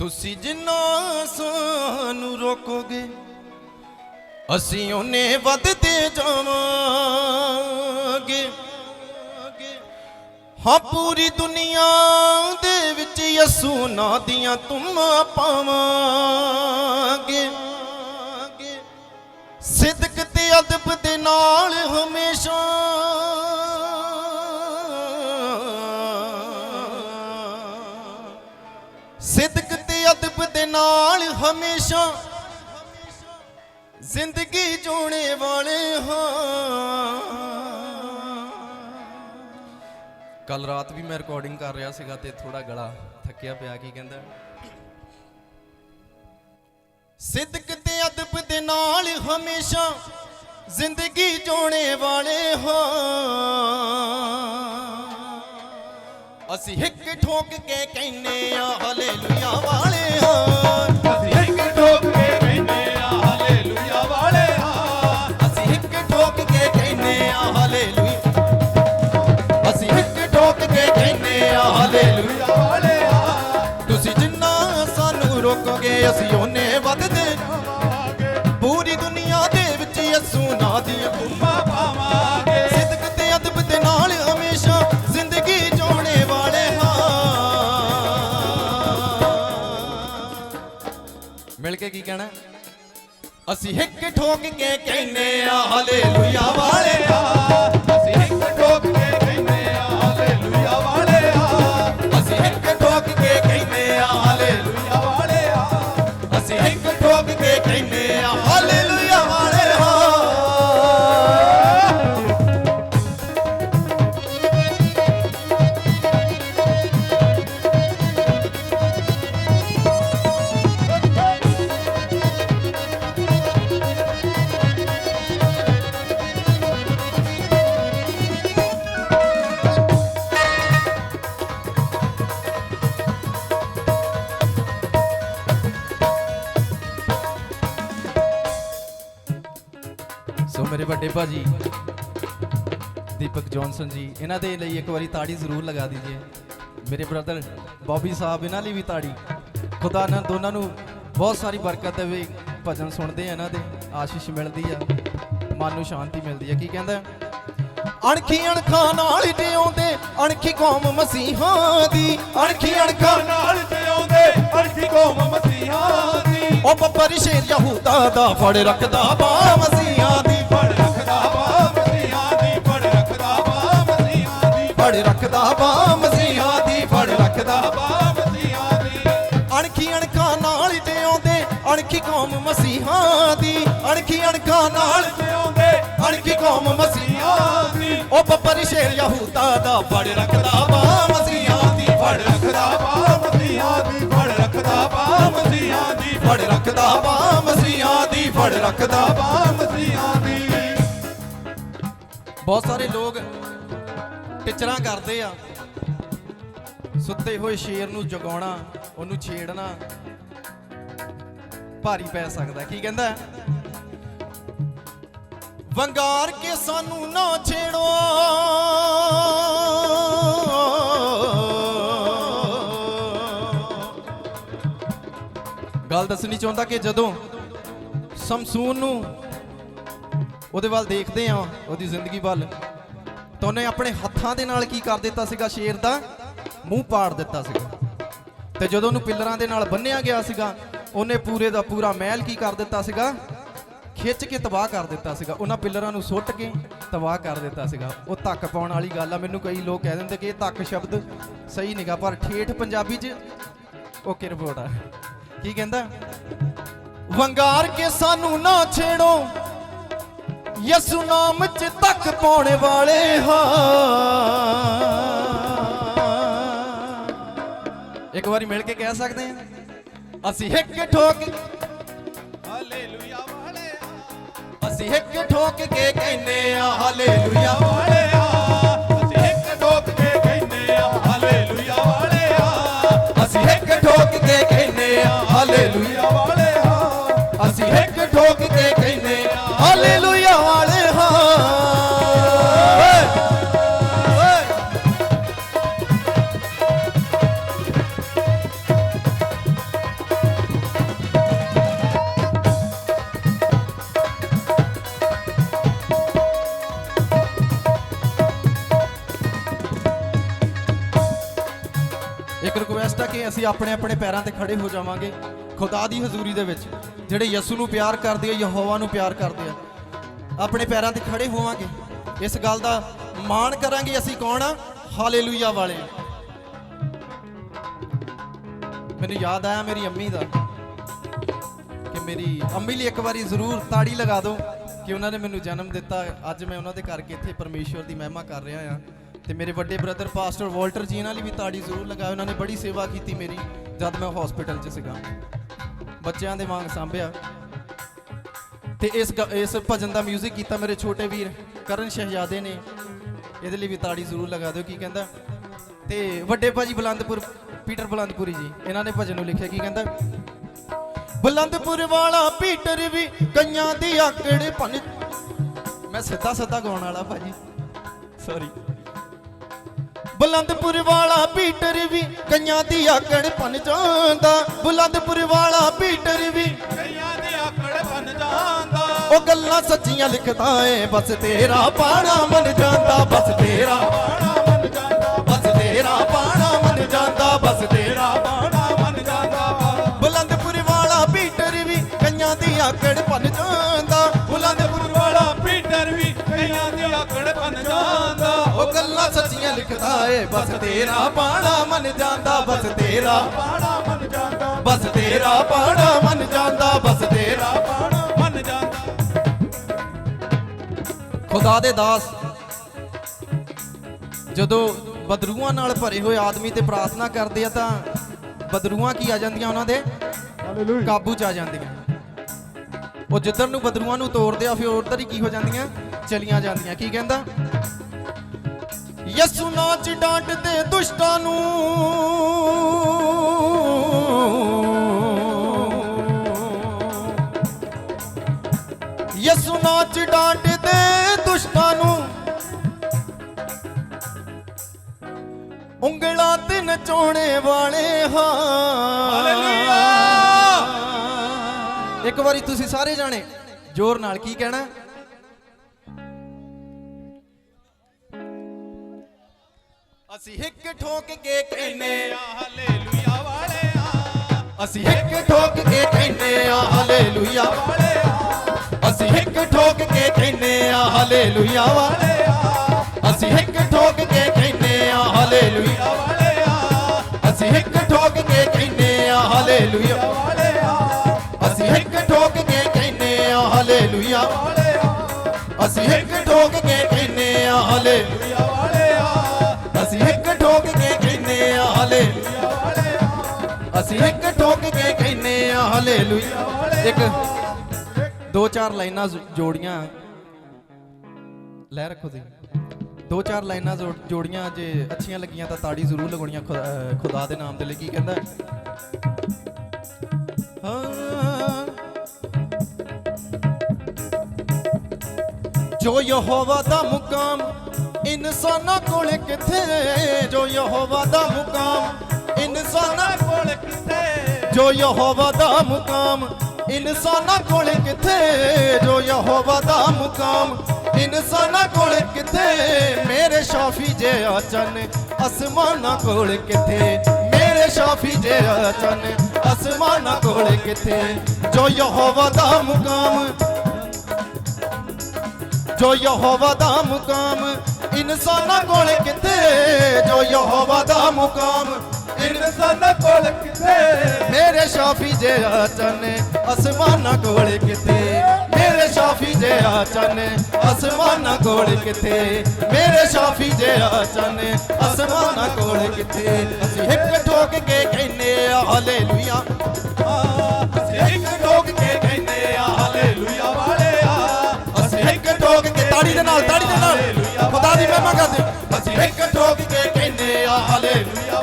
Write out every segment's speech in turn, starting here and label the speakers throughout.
Speaker 1: ਤੁਸੀਂ ਜਿੰਨਾ ਸਾਨੂੰ ਰੋਕੋਗੇ, ਅਸੀਂ ਉਹਨੇ ਵੱਧਦੇ ਜਾਵਾਂਗੇ। ਹਾਂ, ਪੂਰੀ ਦੁਨੀਆ ਦੇ ਵਿੱਚ ਯਸੂ ਨਾ ਦੀਆਂ ਤੁਮਾਂ ਪਾਵਾਂਗੇ। ਸਿਦਕ ਹਮੇਸ਼ਾ ਜ਼ਿੰਦਗੀ ਜੋਣੇ ਵਾਲੇ ਹਾਂ। ਕੱਲ ਰਾਤ ਵੀ ਮੈਂ ਰਿਕਾਰਡਿੰਗ ਕਰ ਰਿਹਾ ਸੀਗਾ ਤੇ ਥੋੜਾ ਗਲਾ ਥੱਕਿਆ ਪਿਆ, ਕੀ ਕਹਿੰਦਾ? ਸਿਦਕ ਤੇ ਅਦਬ ਦੇ ਨਾਲ ਹਮੇਸ਼ਾ ਜ਼ਿੰਦਗੀ ਜੋਣੇ ਵਾਲੇ ਹਾਂ। ਅਸੀਂ ਇੱਕ ਠੋਕ ਕੇ ਕਹਿੰਨੇ ਆ ਹਲੇਲੂਇਆ ਵਾਲੇ ਹਾਂ।
Speaker 2: ਹਲੇਲੂਇਆ
Speaker 1: ਹਾਲੇਲੂਇਆ ਤੁਸੀਂ ਜਿੰਨਾ ਸਾਨੂੰ ਰੋਕੋਗੇ, ਅਸੀਂ ਉਹਨੇ ਵੱਧਦੇ
Speaker 2: ਆਵਾਂਗੇ
Speaker 1: ਪੂਰੀ ਦੁਨੀਆ ਦੇ ਵਿੱਚ ਯਸੂ ਨਾ ਦੀ
Speaker 2: ਤੁਮਾ ਪਾਵਾਂਗੇ।
Speaker 1: ਸਿਦਕ ਤੇ ਅਦਬ ਦੇ ਨਾਲ ਹਮੇਸ਼ਾ ਜ਼ਿੰਦਗੀ ਜੋਣੇ ਵਾਲੇ ਹਾਂ। ਮਿਲ ਕੇ ਕੀ ਕਹਿਣਾ? ਅਸੀਂ ਹਿੱਕ ਠੋਕ ਕੇ ਕਹਿੰਨੇ ਆ ਹਲੇਲੂਇਆ ਵਾਲੇ ਵੱਡੇ ਭਾਜੀ, ਦੀਪਕ ਜੌਨਸਨ ਜੀ, ਇਹਨਾਂ ਦੇ ਲਈ ਇੱਕ ਵਾਰੀ ਤਾੜੀ ਜ਼ਰੂਰ ਲਗਾ ਦीजिए ਮੇਰੇ ਬ੍ਰਦਰ ਬੌਬੀ ਸਾਹਿਬ, ਇਹਨਾਂ ਲਈ ਵੀ ਤਾੜੀ। ਖੁਦਾ ਨਾਲ ਦੋਨਾਂ ਨੂੰ ਬਹੁਤ ਸਾਰੀ ਬਰਕਤ ਦੇਵੇ ਭਜਨ ਸੁਣਦੇ ਆ ਇਹਨਾਂ ਦੇ, ਆਸ਼ੀਸ਼ ਮਿਲਦੀ ਆ, ਮਨ ਨੂੰ ਸ਼ਾਂਤੀ ਮਿਲਦੀ ਆ। ਕੀ ਕਹਿੰਦਾ? ਅਣਖੀ ਅਣਖਾਂ ਨਾਲ ਜਿਉਂਦੇ, ਅਣਖੀ ਕੌਮ ਮਸੀਹਾਂ ਦੀ। ਅਣਖੀ ਅਣਖਾਂ
Speaker 2: ਨਾਲ ਜਿਉਂਦੇ ਅਰਥੀ ਕੌਮ ਮਸੀਹਾਂ ਦੀ।
Speaker 1: ਉਹ ਬੱਬਰ ਯਹੂਦਾ ਦਾ ਫੜ ਰੱਖਦਾ ਬਾ ਮਸੀਹਾਂ ਦੀ। ਅਣਖੀ ਕੌਮ ਮਸੀਹਾਂ ਦੀ ਅਣਖੀ ਅਣਖਾਂ ਨਾਲ
Speaker 2: ਜਿਉਂਦੇ
Speaker 1: ਅਣਖੀ ਕੌਮ ਮਸੀਹਾਂ
Speaker 2: ਦੀ।
Speaker 1: ਉਹ ਬੱਬਰ ਸ਼ੇਰ ਯਹੂਦਾ ਦਾ ਫੜ ਰੱਖਦਾ ਬਾ ਮਸੀਹਾਂ ਦੀ।
Speaker 2: ਫੜ ਰੱਖਦਾ ਵਾ ਮਸੀਹਾਂ ਦੀ। ਫੜ ਰੱਖਦਾ ਵਾ ਮਸੀਹਾਂ ਦੀ।
Speaker 1: ਫੜ ਰੱਖਦਾ ਬਾ ਮਸੀਹਾਂ ਦੀ। ਫੜ ਰੱਖਦਾ
Speaker 2: ਵਾ ਮਸੀਹਾਂ ਦੀ।
Speaker 1: ਬਹੁਤ ਸਾਰੇ ਲੋਕ ਟਿਚਰਾਂ ਕਰਦੇ ਆ। ਸੁੱਤੇ ਹੋਏ ਸ਼ੇਰ ਨੂੰ ਜਗਾਉਣਾ ਉਹਨੂੰ ਛੇੜਨਾ। ਭਾਰੀ ਪੈ ਸਕਦਾ ਕੀ ਕਹਿੰਦਾ ਵੰਗਾਰ ਕੇ ਸਾਨੂੰ ਨਾ ਛੇੜੋ। ਗੱਲ ਦੱਸਣੀ ਚਾਹੁੰਦਾ ਕਿ ਜਦੋਂ ਸਮਸੂਨ ਨੂੰ ਉਹਦੇ ਵੱਲ ਦੇਖਦੇ ਆ ਉਹਦੀ ਜ਼ਿੰਦਗੀ ਵੱਲ, ਤਾਂ ਉਹਨੇ ਆਪਣੇ ਹੱਥਾਂ ਦੇ ਨਾਲ ਕੀ ਕਰ ਦਿੱਤਾ ਸੀਗਾ? ਸ਼ੇਰ ਦਾ ਮੂੰਹ ਪਾੜ ਦਿੱਤਾ ਸੀਗਾ। ਤੇ ਜਦੋਂ ਉਹਨੂੰ ਪਿੱਲਰਾਂ ਦੇ ਨਾਲ ਬੰਨਿਆ ਗਿਆ ਸੀਗਾ ਉਹਨੇ ਪੂਰੇ ਦਾ ਪੂਰਾ ਮਹਿਲ ਕੀ ਕਰ ਦਿੱਤਾ ਸੀਗਾ? ਖਿੱਚ ਕੇ ਤਬਾਹ ਕਰ ਦਿੱਤਾ ਸੀਗਾ। ਉਹਨਾਂ ਪਿੱਲਰਾਂ ਨੂੰ ਸੁੱਟ ਕੇ ਤਬਾਹ ਕਰ ਦਿੱਤਾ ਸੀਗਾ। ਉਹ ਧੱਕ ਪਾਉਣ ਵਾਲੀ ਗੱਲ ਆ। ਮੈਨੂੰ ਕਈ ਲੋਕ ਕਹਿ ਦਿੰਦੇ ਕਿ ਇਹ ਧੱਕ ਸ਼ਬਦ ਸਹੀ ਨਹੀਂਗਾ ਪਰ ਠੇਠ ਪੰਜਾਬੀ 'ਚ ਓਕੇ ਰਿਪੋਰਟ ਆ। ਕੀ ਕਹਿੰਦਾ? ਵੰਗਾਰ ਕੇ ਸਾਨੂੰ ਨਾ ਛੇੜੋ। ਯਸੂ ਨਾਮ ਚ ਤੱਕ ਪਾਉਣ ਵਾਲੇ ਹਾਂ। ਇੱਕ ਵਾਰੀ ਮਿਲ ਕੇ ਕਹਿ ਸਕਦੇ ਹਾਂ ਅਸੀਂ ਇੱਕ ਠੋਕ
Speaker 2: ਹਾਲੇਲੂਇਆ ਵਾਲੇ
Speaker 1: ਅਸੀਂ ਇੱਕ ਠੋਕ ਕੇ ਕਹਿੰਨੇ ਆ ਹਾਲੇਲੂਇਆ।
Speaker 2: ਵਾਲੇ ਆ ਅਸੀਂ ਇੱਕ ਠੋਕ ਕੇ ਕਹਿੰਦੇ ਆ ਹਾਲੇਲੂਇਆ।
Speaker 1: ਅਸੀਂ ਆਪਣੇ ਆਪਣੇ ਪੈਰਾਂ ਤੇ ਖੜੇ ਹੋ ਜਾਵਾਂਗੇ ਖੁਦਾ ਦੀ ਹਜ਼ੂਰੀ ਦੇ ਵਿੱਚ, ਜਿਹੜੇ ਯਿਸੂ ਨੂੰ ਪਿਆਰ ਕਰਦੇ ਆ, ਯਹੋਵਾ ਨੂੰ ਪਿਆਰ ਕਰਦੇ ਆ। ਆਪਣੇ ਪੈਰਾਂ ਤੇ ਖੜੇ ਹੋਵਾਂਗੇ। ਇਸ ਗੱਲ ਦਾ ਮਾਣ ਕਰਾਂਗੇ ਅਸੀਂ ਕੌਣ ਆ? ਹਾਲੇਲੂਇਆ ਵਾਲੇ। ਮੈਨੂੰ ਯਾਦ ਆਇਆ ਮੇਰੀ ਅੰਮੀ ਦਾ ਕਿ ਮੇਰੀ ਅੰਮੀ ਲਈ ਇੱਕ ਵਾਰੀ ਜ਼ਰੂਰ ਤਾੜੀ ਲਗਾ ਦਿਓ ਕਿ ਉਹਨਾਂ ਨੇ ਮੈਨੂੰ ਜਨਮ ਦਿੱਤਾ। ਅੱਜ ਮੈਂ ਉਹਨਾਂ ਦੇ ਕਰਕੇ ਇੱਥੇ ਪਰਮੇਸ਼ਵਰ ਦੀ ਮਹਿਮਾ ਕਰ ਰਿਹਾ ਆ। ਤੇ ਮੇਰੇ ਵੱਡੇ ਬ੍ਰਦਰ ਪਾਸਟਰ ਵਾਲਟਰ ਜੀ ਨਾਲ ਵੀ ਤਾੜੀ ਜ਼ਰੂਰ ਲਗਾਓ। ਉਹਨਾਂ ਨੇ ਬੜੀ ਸੇਵਾ ਕੀਤੀ ਮੇਰੀ ਜਦ ਮੈਂ ਹਸਪੀਟਲ 'ਚ ਸੀਗਾ। ਬੱਚਿਆਂ ਦੇ ਵਾਂਗ ਸੰਭਿਆ। ਤੇ ਇਸ ਇਸ ਭਜਨ ਦਾ 뮤직 ਕੀਤਾ ਮੇਰੇ ਛੋਟੇ ਵੀਰ ਕਰਨ ਸ਼ਹਿਜ਼ਾਦੇ ਨੇ। ਇਹਦੇ ਲਈ ਵੀ ਤਾੜੀ ਜ਼ਰੂਰ ਲਗਾ ਦਿਓ, ਕੀ ਕਹਿੰਦਾ? ਤੇ ਵੱਡੇ ਭਾਜੀ ਬਲੰਦਪੁਰ, ਪੀਟਰ ਬਲੰਦਪੁਰੀ ਜੀ, ਇਹਨਾਂ ਨੇ ਭਜਨ ਨੂੰ ਲਿਖਿਆ, ਕੀ ਕਹਿੰਦਾ? ਬਲੰਦਪੁਰ ਵਾਲਾ ਪੀਟਰ ਵੀ ਕਈਆਂ ਦੀ ਆਕੜ ਭੰਨ ਮੈਂ ਸਿੱਧਾ ਸਿੱਧਾ ਗਾਉਣ ਵਾਲਾ ਭਾਜੀ। ਸੌਰੀ ਬਲੰਦਪੁਰ ਵਾਲਾ ਪੀਟਰ ਵੀ ਕਈਆਂ ਦੀ ਆਕੜ ਭੰਨ ਜਾਂਦਾ। ਬਲੰਦਪੁਰ ਵਾਲਾ ਪੀਟਰ ਵੀ
Speaker 2: ਕਈਆਂ ਦੀ ਆਕੜ ਬਨ ਜਾਂਦਾ।
Speaker 1: ਉਹ ਗੱਲਾਂ ਸੱਚੀਆਂ ਲਿਖਦਾ ਏ ਬਸ ਤੇਰਾ ਪਾਣਾ ਮਨ ਜਾਂਦਾ ਬਸ ਤੇਰਾ
Speaker 2: ਬਾਣਾ ਬਨ ਜਾਂਦਾ
Speaker 1: ਬਸ ਤੇਰਾ ਪਾਣਾ ਮਨ ਜਾਂਦਾ ਬਸ ਤੇਰਾ
Speaker 2: ਬਾਣਾ ਬਨ ਜਾਂਦਾ।
Speaker 1: ਬਲੰਦਪੁਰ ਵਾਲਾ ਪੀਟਰ ਵੀ ਕਈਆਂ ਦੀ ਆਕੜ ਭੰਨ ਸੱਚੀਆਂ ਲਿਖਦਾ ਏ ਬਸ ਤੇਰਾ ਪਾਣਾ ਮਨ ਜਾਂਦਾ ਬਸ ਤੇਰਾ
Speaker 2: ਬਾਣਾ ਬਨ ਜਾਂਦਾ।
Speaker 1: ਬਸ ਤੇਰਾ ਪਾਣਾ ਮਨ ਜਾਂਦਾ ਬਸ ਤੇਰਾ
Speaker 2: ਬਾਣਾ ਬਨ ਜਾਂਦਾ।
Speaker 1: ਖੁਦਾ ਦੇ ਦਾਸ ਜਦੋਂ ਬਦਰੂਆਂ ਨਾਲ ਭਰੇ ਹੋਏ ਆਦਮੀ ਤੇ ਪ੍ਰਾਰਥਨਾ ਕਰਦੇ ਆ ਤਾਂ ਬਦਰੂਆਂ ਕੀ ਆ ਜਾਂਦੀਆਂ ਉਹਨਾਂ ਦੇ? ਕਾਬੂ ਚ ਆ ਜਾਂਦੀਆਂ। ਉਹ ਜਿੱਧਰ ਨੂੰ ਬਦਰੂਆਂ ਨੂੰ ਤੋੜਦੇ ਆ ਫਿਰ ਉਧਰ ਹੀ ਕੀ ਹੋ ਜਾਂਦੀਆਂ? ਚਲੀਆਂ ਜਾਂਦੀਆਂ। ਕੀ ਕਹਿੰਦਾ? ਯਸੂ ਨਾਚ ਡਾਂਟਦੇ ਦੁਸ਼ਟਾਂ ਨੂੰ। ਯਸੂ ਨਾਚ ਡਾਂਟਦੇ ਦੁਸ਼ਟਾਂ ਨੂੰ। ਉਂਗਲਾਂ ਤੇ ਨਚਾਉਣੇ ਵਾਲੇ ਹਾਂ।
Speaker 2: ਹਾਲੇਲੂਇਆ।
Speaker 1: ਇੱਕ ਵਾਰੀ ਤੁਸੀਂ ਸਾਰੇ ਜਾਣੇ ਜ਼ੋਰ ਨਾਲ ਕੀ ਕਹਿਣਾ? ਅਸੀਂ ਹਿੱਕ ਠੋਕ ਕੇ ਕਹਿੰਨੇ ਆ
Speaker 2: ਹਾਲੇਲੂਇਆ ਵਾਲਿਆ।
Speaker 1: ਅਸੀਂ ਹਿੱਕ ਠੋਕ ਕੇ ਕਹਿੰਨੇ ਆ ਹਾਲੇਲੂਇਆ ਅਸੀਂ ਹਿੱਕ ਠੋਕ ਕੇ ਕਹਿੰਨੇ ਆ ਹਾਲੇਲੂਇਆ ਵਾਲੇ ਅਸੀਂ ਹਿੱਕ ਠੋਕ ਕੇ ਕਹਿੰਨੇ ਆ ਹਾਲੇਲੂਇਆ ਅਸੀਂ ਹਿੱਕ ਠੋਕ ਕੇ ਕਹਿੰਨੇ ਆ ਹਾਲੇਲੂਇਆ ਅਸੀਂ ਹਿੱਕ ਠੋਕ ਕੇ ਕਹਿੰਨੇ ਆ ਹਾਲੇਲੂਇਆ ਅਸੀਂ ਹਿੱਕ ਠੋਕ ਕੇ ਕਹਿੰਨੇ ਆ ਹਾਲੇਲੂਇਆ ਅਸੀਂ ਕਹਿੰਨੇ ਹਾਲੇਲੂਇਆ। ਇੱਕ, ਦੋ, ਚਾਰ ਲਾਈਨਾਂ ਜੋੜੀਆਂ। ਲੈ ਰੱਖੋ ਜੀ ਦੋ, ਚਾਰ ਲਾਈਨਾਂ ਜੋੜੀਆਂ ਜੇ ਅੱਛੀਆਂ ਲੱਗੀਆਂ ਤਾਂ ਤਾੜੀ ਜ਼ਰੂਰ ਲਗਾਉਣੀਆਂ ਖੁਦਾ- ਦੇ ਨਾਮ ਦੇ ਲਈ। ਕੀ ਕਹਿੰਦਾ? ਜੋ ਯਹੋਵਾ ਦਾ ਮੁਕਾਮ ਇਨਸਾਨਾਂ ਕੋਲ ਕਿੱਥੇ? ਜੋ ਯਹੋਵਾ ਦਾ ਮੁਕਾਮ ਇਨਸਾਨਾਂ ਜੋ ਯਹੋਵਾ ਦਾ ਮੁਕਾਮ, ਇਨਸਾਨਾਂ ਕੋਲ ਕਿੱਥੇ? ਜੋ ਯਹੋਵਾ ਦਾ ਮੁਕਾਮ, ਇਨਸਾਨਾਂ ਕੋਲ ਕਿੱਥੇ? ਮੇਰੇ ਸ਼ਾਫੀ ਜੇ ਆਚਨ ਅਸਮਾਨਾਂ ਕੋਲ ਕਿੱਥੇ? ਮੇਰੇ ਸ਼ਾਫੀ ਜੇ ਚੰਨ ਅਸਮਾਨਾਂ ਕੋਲ ਕਿੱਥੇ? ਜੋ ਯਹੋਵਾ ਦਾ ਮੁਕਾਮ, ਜੋ ਯਹੋਵਾ ਦਾ ਮੁਕਾਮ, ਇਨਸਾਨਾਂ ਕੋਲ ਕਿੱਥੇ? ਜੋ ਯਹੋਵਾ ਦਾ ਮੁਕਾਮ
Speaker 2: ਇਨਸਾਨਾਂ ਕੋਲ ਕਿੱਥੇ
Speaker 1: ਮੇਰੇ ਸ਼ਾਫੀ ਜੇ ਚੰਨ ਅਸਮਾਨਾਂ ਕੋਲ ਕਿਤੇ? ਮੇਰੇ ਸ਼ਾਫੀ ਜੇ ਚੰਨ ਅਸਮਾਨਾਂ ਕੋਲ ਕਿਤੇ? ਮੇਰੇ ਸ਼ਾਫੀ ਜੇ ਚੰਨ ਅਸਮਾਨਾਂ ਕੋਲ ਕਿਤੇ? ਅਸੀਂ ਇੱਕ ਠੋਕ ਕੇ ਕਹਿੰਨੇ ਆ, ਹਾਲੇਲੂਇਆ। ਅਸੀਂ ਇੱਕ ਠੋਕ ਕੇ ਕਹਿੰਨੇ ਆ, ਹਾਲੇਲੂਇਆ
Speaker 2: ਵਾਲਿਆ
Speaker 1: ਅਸੀਂ ਇੱਕ ਠੋਕ ਕੇ ਤਾੜੀ ਦੇ ਨਾਲ, ਤਾੜੀ ਦੇ ਨਾਲ। ਖੁਦਾ ਦੀ ਮਹਿਮਾ ਕਰਦੇ। ਅਸੀਂ ਇੱਕ ਠੋਕ ਕੇ ਕਹਿੰਨੇ ਆ, ਹਾਲੇਲੂਇਆ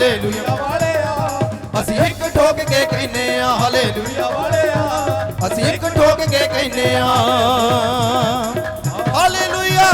Speaker 1: ਹਾਲੇਲੂਇਆ
Speaker 2: ਵਾਲਿਆ
Speaker 1: ਅਸੀਂ ਇੱਕ ਠੋਕ ਕੇ ਕਹਿੰਨੇ ਆ ਹਾਲੇਲੂਇਆ
Speaker 2: ਵਾਲਿਆ
Speaker 1: ਅਸੀਂ ਇੱਕ ਠੋਕ ਕੇ ਕਹਿੰਨੇ ਆ ਹਾਲੇਲੂਇਆ